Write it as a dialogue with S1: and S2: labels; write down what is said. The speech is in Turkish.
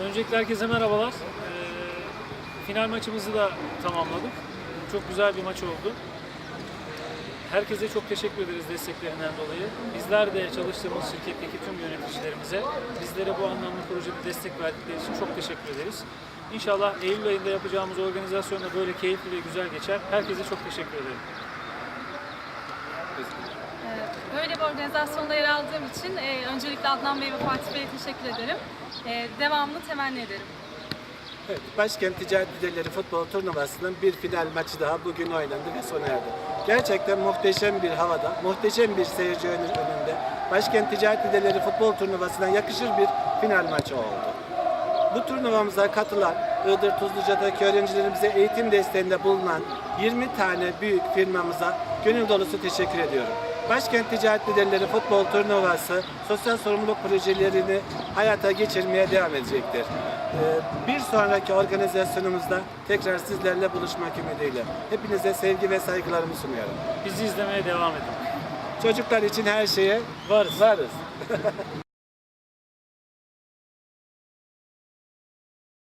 S1: Öncelikle herkese merhabalar. Ee, final maçımızı da tamamladık. Çok güzel bir maç oldu. Herkese çok teşekkür ederiz desteklerinden dolayı. Bizler de çalıştığımız şirketteki tüm yöneticilerimize bizlere bu anlamda projede destek verdikleri için çok teşekkür ederiz. İnşallah Eylül ayında yapacağımız organizasyon da böyle keyifli ve güzel geçer. Herkese çok teşekkür ederim.
S2: Böyle bir organizasyonda yer aldığım için e, öncelikle Adnan Bey ve Fatih Bey'e teşekkür ederim. E, devamını temenni ederim.
S3: Evet, Başkent Ticaret Liderleri Futbol Turnuvası'nın bir final maçı daha bugün oynandı ve sona erdi. Gerçekten muhteşem bir havada, muhteşem bir seyirci önü- önünde Başkent Ticaret Liderleri Futbol Turnuvası'na yakışır bir final maçı oldu. Bu turnuvamıza katılan Iğdır Tuzluca'daki öğrencilerimize eğitim desteğinde bulunan 20 tane büyük firmamıza gönül dolusu teşekkür ediyorum. Başkent Ticaret Liderleri Futbol Turnuvası sosyal sorumluluk projelerini hayata geçirmeye devam edecektir. Ee, Bir sonraki organizasyonumuzda tekrar sizlerle buluşmak ümidiyle. Hepinize sevgi ve saygılarımı sunuyorum.
S1: Bizi izlemeye devam edin.
S3: Çocuklar için her şeye
S1: Varız.
S3: varız.